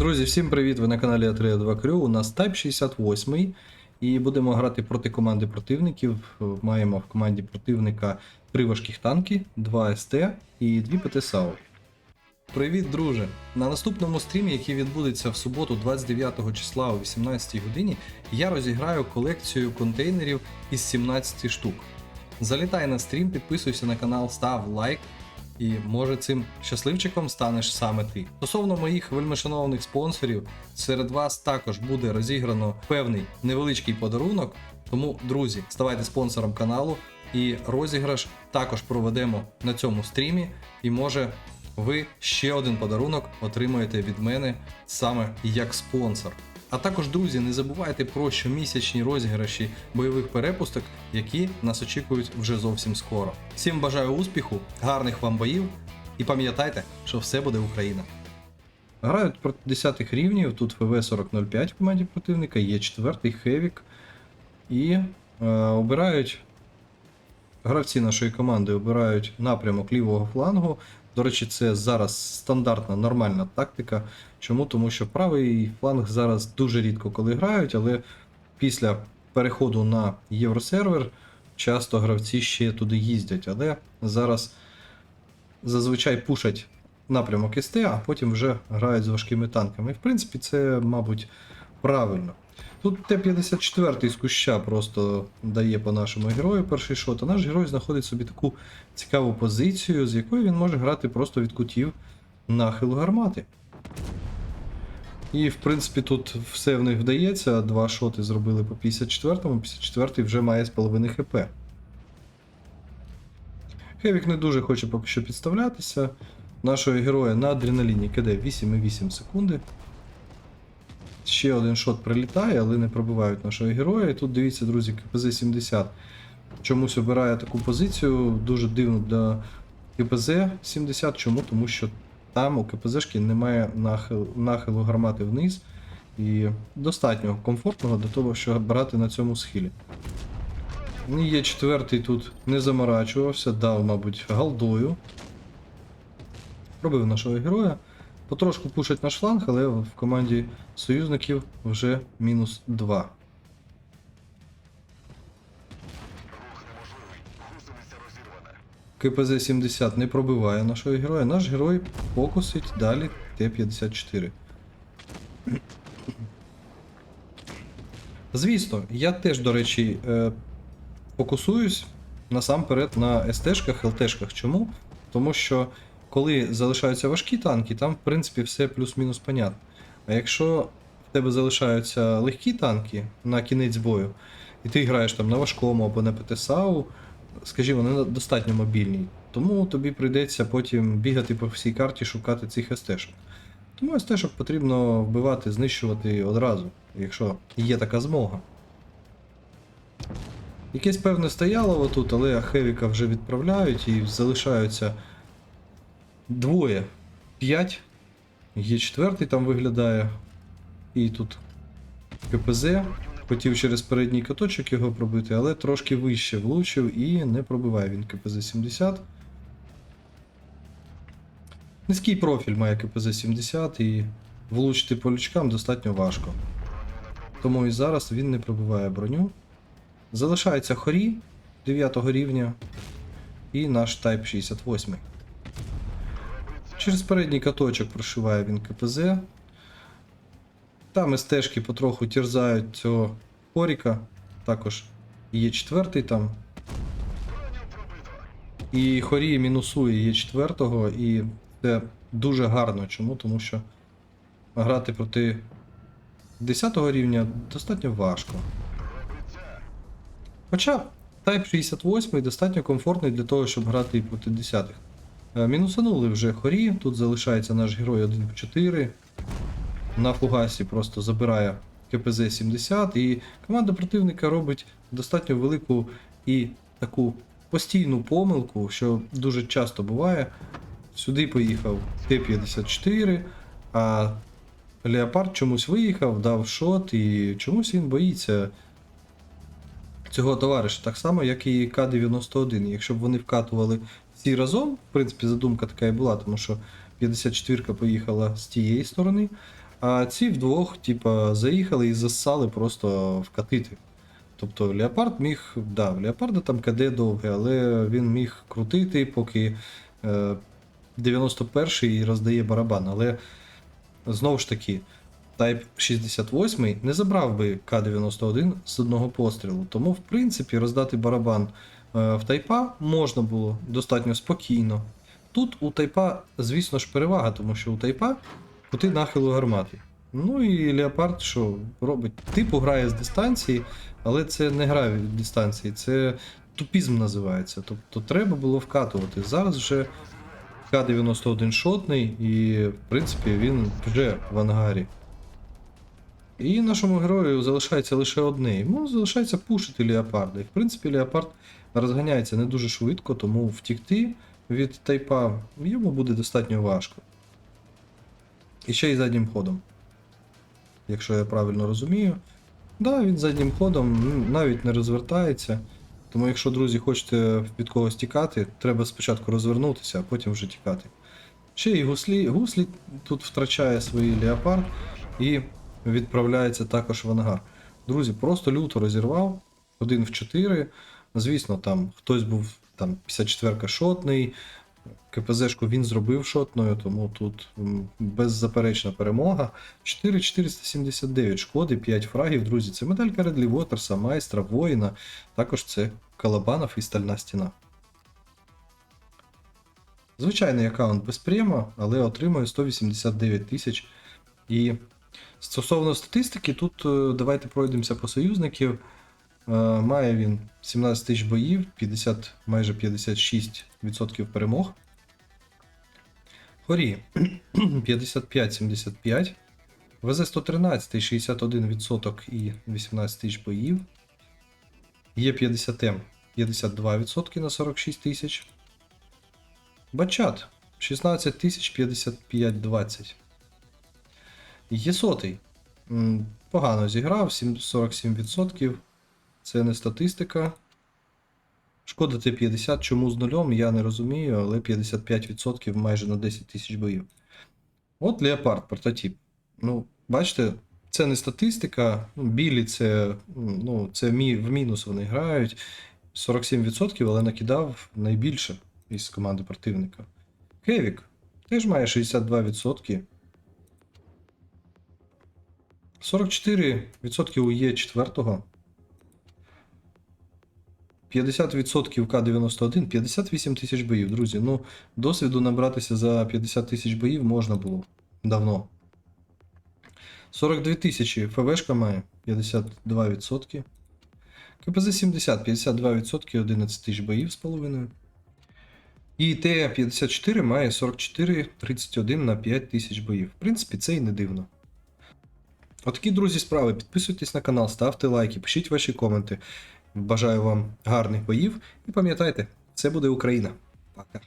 Друзі, всім привіт! Ви на каналі a 2 Crew. У нас Type 68 і будемо грати проти команди противників. Маємо в команді противника три важких танки, 2 СТ і 2 ПТ САУ. Привіт, друже! На наступному стрімі, який відбудеться в суботу, 29 числа о 18 годині, я розіграю колекцію контейнерів із 17 штук. Залітай на стрім, підписуйся на канал, став лайк. І може цим щасливчиком станеш саме ти. Стосовно моїх вельмишановних спонсорів, серед вас також буде розіграно певний невеличкий подарунок. Тому, друзі, ставайте спонсором каналу і розіграш також проведемо на цьому стрімі. І може ви ще один подарунок отримаєте від мене саме як спонсор. А також, друзі, не забувайте про щомісячні розіграші бойових перепусток, які нас очікують вже зовсім скоро. Всім бажаю успіху, гарних вам боїв і пам'ятайте, що все буде Україна. Грають проти 10 рівнів, тут ФВ 4005 в команді противника, є 4 Хевік. І е, обирають гравці нашої команди обирають напрямок лівого флангу. До речі, це зараз стандартна нормальна тактика. Чому? Тому що правий фланг зараз дуже рідко коли грають, але після переходу на євросервер часто гравці ще туди їздять. Але зараз зазвичай пушать напрямок СТ, а потім вже грають з важкими танками. І в принципі, це, мабуть, правильно. Тут Т-54 з куща просто дає по нашому герою перший шот, а наш герой знаходить собі таку цікаву позицію, з якої він може грати просто від кутів нахилу гармати. І, в принципі, тут все в них вдається. Два шоти зробили по 54-му, 54-й вже має з половини ХП. Хевік не дуже хоче поки що підставлятися. Нашого героя на адреналіні киде 8,8 секунди. Ще один шот прилітає, але не пробивають нашого героя. І тут дивіться, друзі, КПЗ-70 чомусь обирає таку позицію. Дуже дивно для КПЗ-70. Чому? Тому що там у КПЗшки немає нахил, нахилу гармати вниз. І достатньо комфортного для того, щоб брати на цьому схилі. І Є четвертий тут не заморачувався, дав, мабуть, галдою. Пробив нашого героя. Потрошку пушать наш фланг, але в команді союзників вже мінус 2. КПЗ-70 не пробиває нашого героя. Наш герой фокусить далі Т-54. Звісно, я теж, до речі, е, фокусуюсь насамперед на СТ-шках, ЛТ-шках. Чому? Тому що коли залишаються важкі танки, там, в принципі, все плюс-мінус понятно. А якщо в тебе залишаються легкі танки на кінець бою, і ти граєш там на важкому або на ПТСАУ, скажімо, не достатньо мобільні, тому тобі прийдеться потім бігати по всій карті, шукати цих СТ-шок. Тому СТ-шок потрібно вбивати, знищувати одразу, якщо є така змога. Якесь певне стояло тут, але Хевіка вже відправляють і залишаються двоє. П'ять. Є четвертий там виглядає. І тут КПЗ. Хотів через передній каточок його пробити, але трошки вище влучив і не пробиває він КПЗ-70. Низький профіль має КПЗ-70 і влучити по лючкам достатньо важко. Тому і зараз він не пробиває броню. Залишається хорі 9 рівня і наш Type 68. Через передній каточок прошиває він КПЗ. Там стежки потроху тірзають цього хоріка. Також є четвертий там. І хорі мінусує є четвертого, і це дуже гарно. Чому? Тому що грати проти 10 рівня достатньо важко. Хоча Type 68 достатньо комфортний для того, щоб грати і проти 10-х. Е, Мінусанули вже хорі, тут залишається наш герой 1 в 4. На фугасі просто забирає КПЗ-70, і команда противника робить достатньо велику і таку постійну помилку, що дуже часто буває. Сюди поїхав Т-54, а Леопард чомусь виїхав, дав шот, і чомусь він боїться цього товариша, так само, як і К-91. Якщо б вони вкатували всі разом, в принципі, задумка така і була, тому що 54-ка поїхала з тієї сторони, А ці вдвох, типа, заїхали і засали просто вкатити. Тобто Леопард міг, да, в Леопарда там КД довге, але він міг крутити, поки е, 91-й роздає барабан. Але знову ж таки, Type 68 не забрав би К-91 з одного пострілу. Тому, в принципі, роздати барабан в Тайпа можна було достатньо спокійно. Тут у Тайпа, звісно ж, перевага, тому що у Тайпа кути нахилу гармати. Ну і Леопард, що робить? Типу грає з дистанції, але це не гра від дистанції, це тупізм називається. Тобто треба було вкатувати. Зараз вже К-91 шотний, і, в принципі, він вже в ангарі. І нашому герою залишається лише одне. Йому залишається пушити Леопарда. І в принципі, Леопард розганяється не дуже швидко, тому втікти від тайпа йому буде достатньо важко. І ще й заднім ходом. Якщо я правильно розумію. Да, він заднім ходом ну, навіть не розвертається. Тому якщо, друзі, хочете від когось тікати, треба спочатку розвернутися, а потім вже тікати. Ще й гуслі, гуслі тут втрачає свій леопард і відправляється також в ангар. Друзі, просто люто розірвав. Один в 4. Звісно, там хтось був там 54-ка шотний. КПЗшку він зробив шотною, тому тут беззаперечна перемога. 4479 шкоди, 5 фрагів, друзі. Це медалька Редлі Вотерса, майстра, воїна. Також це Калабанов і стальна стіна. Звичайний аккаунт без према, але отримує 189 тисяч. І стосовно статистики, тут е, давайте пройдемося по союзників. Е, Має він 17 тисяч боїв, 50, майже 56% перемог. Хорі 55-75. ВЗ 113 61% і 18 тисяч боїв. Є 50 М 52% на 46 тисяч. Бачат 16 тисяч 55 20. Є сотий. Погано зіграв, сім- 47%. Це не статистика. Шкода Т-50, чому з нульом, я не розумію, але 55% майже на 10 тисяч боїв. От Леопард, прототип. Ну, бачите, це не статистика. Ну, Білі це, ну, це в мінус вони грають. 47%, але накидав найбільше із команди противника. Кевік теж має 62%. 44% у Є 4. 50% К-91, 58 тисяч боїв, друзі. Ну, досвіду набратися за 50 тисяч боїв можна було давно. 42 тисячі ФВшка має 52%. КПЗ 70, 52%, 11 тисяч боїв з половиною. І Т-54 має 44, 31 на 5 тисяч боїв. В принципі, це і не дивно. Отакі, друзі, справи. Підписуйтесь на канал, ставте лайки, пишіть ваші коменти. Бажаю вам гарних боїв і пам'ятайте, це буде Україна. Пока.